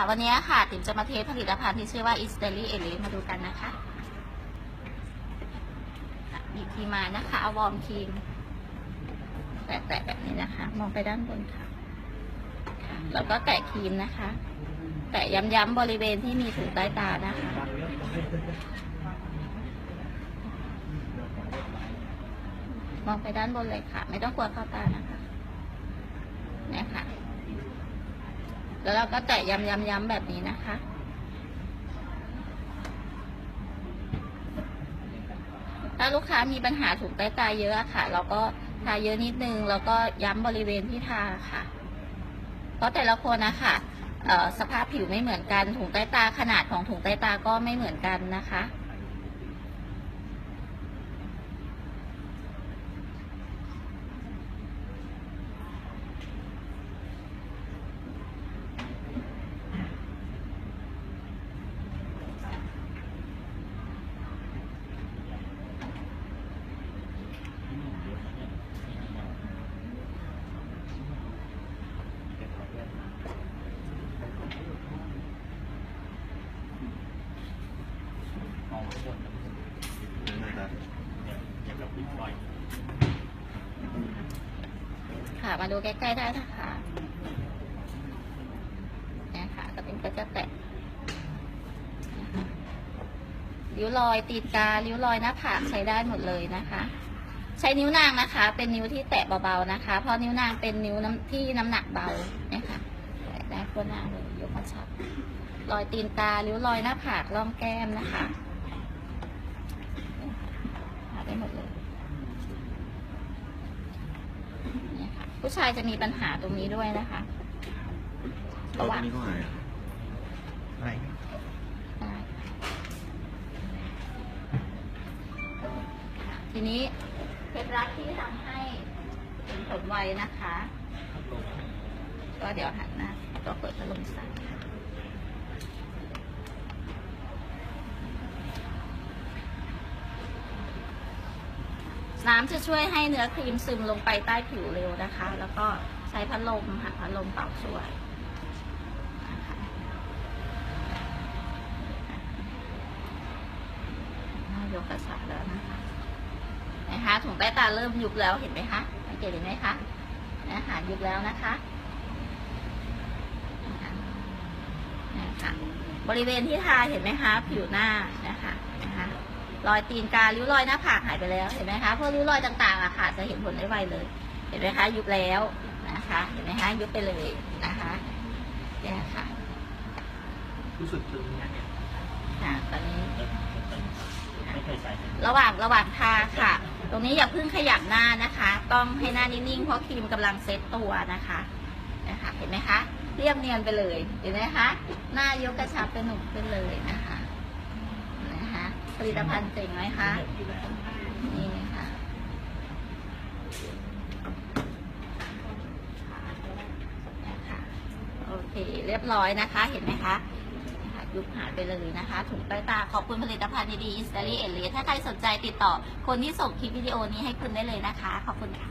ค่ะวันนี้ค่ะติ๋มจะมาเทสผลิตภัณฑ์ที่ชื่อว่า i s t e r y e l i มาดูกันนะคะอะหยิบครีมมานะคะเอาวอร์มครีมแตะๆแบบนี้นะคะ มองไปด้านบนค่ะค่ะ แล้วก็แตะครีมนะคะ แตะย้ำๆบริเวณที่มีถุงใต้ตานะคะมองไปด้านบนเลยค่ะ ไม่ต้องกลัวเข้าตานะคะเนี่ยค่ะ แล้วเราก็แตะย้ำๆๆแบบนี้นะคะ ถ้าลูกค้ามีปัญหาถุงใต้ตาเยอะค่ะ เราก็ทาเยอะนิดนึง แล้วก็ย้ำบริเวณที่ทาค่ะ เพราะแต่ละคนนะคะเอ่อสภาพผิวไม่เหมือนกันถุงใต้ตาขนาดของถุงใต้ตาก็ไม่เหมือนกันนะคะ ค่ะ มาดูใกล้ๆได้นะคะนี่ค่ะก็เป็นก็จะแตะนิ้วรอยตีนการิ้วรอยหน้าผากใช้ได้หมดเลยนะคะ ใช้นิ้วนางนะคะ เป็นนิ้วที่แตะเบาๆนะคะ เพราะนิ้วนางเป็นนิ้วน้ำที่น้ำหนักเบาเนี่ยค่ะแตะได้ทั่วหน้าเลยยกมาชับรอยตีนการิ้วรอยหน้าผากร่องแก้มนะคะหาได้หมดเลย เนี่ยค่ะ ผู้ชายจะมีปัญหาตรงนี้ด้วยนะคะแล้วตรงนี้ก็หายอะหายได้ทีนี้เคล็ดลับที่ทำให้เห็นผลไวนะคะ ก็เดี๋ยวหันหน้าก็เปิดพัดลมใส่ น้ำจะช่วยให้เนื้อครีมซึมลงไปใต้ผิวเร็วนะคะ แล้วก็ใช้พัดลมค่ะพัดลมเป่าช่วยน่ายกกระชับแล้วนะคะนะคะถุงใต้ตาเริ่มยุบแล้วเห็นไหมคะสังเกตเห็นไหมคะนะคะยุบแล้วนะคะนะคะบริเวณที่ทาเห็นไหมคะ ผิวหน้านะคะ รอยตีนการิ้วรอยหน้าผากหายไปแล้วเห็นไหมคะพวกริ้วรอยต่างๆอะค่ะ จะเห็นผลได้ไวเลย เห็นไหมคะ ยุบแล้วนะคะ เห็นไหมคะยุบไปเลยนะคะเนี่ยค่ะรู้สึกตึงเนี่ยค่ะตอนนี้ไม่เคยใส่ระหว่างระหว่างทาค่ะ ตรงนี้อย่าเพิ่งขยับหน้านะคะ ต้องให้หน้านิ่งๆเพราะครีมกำลังเซ็ตตัวนะคะนะคะ เห็นไหมคะ เรียบเนียนไปเลย เห็นไหมคะ หน้ายกกระชับเป็นหนุ่มขึ้นเลยนะคะนะคะ ผลิตภัณฑ์เจ๋งไหมคะ นี่ค่ะนะคะโอเค เรียบร้อยนะคะ เห็นไหมคะยุบหายไปเลยนะคะ ถุงใต้ตาขอบคุณผลิตภัณฑ์ดีๆอิสตาลีเอเลีถ้าใครสนใจติดต่อคนที่ส่งคลิปวิดีโอนี้ให้คุณได้เลยนะคะ ขอบคุณค่ะ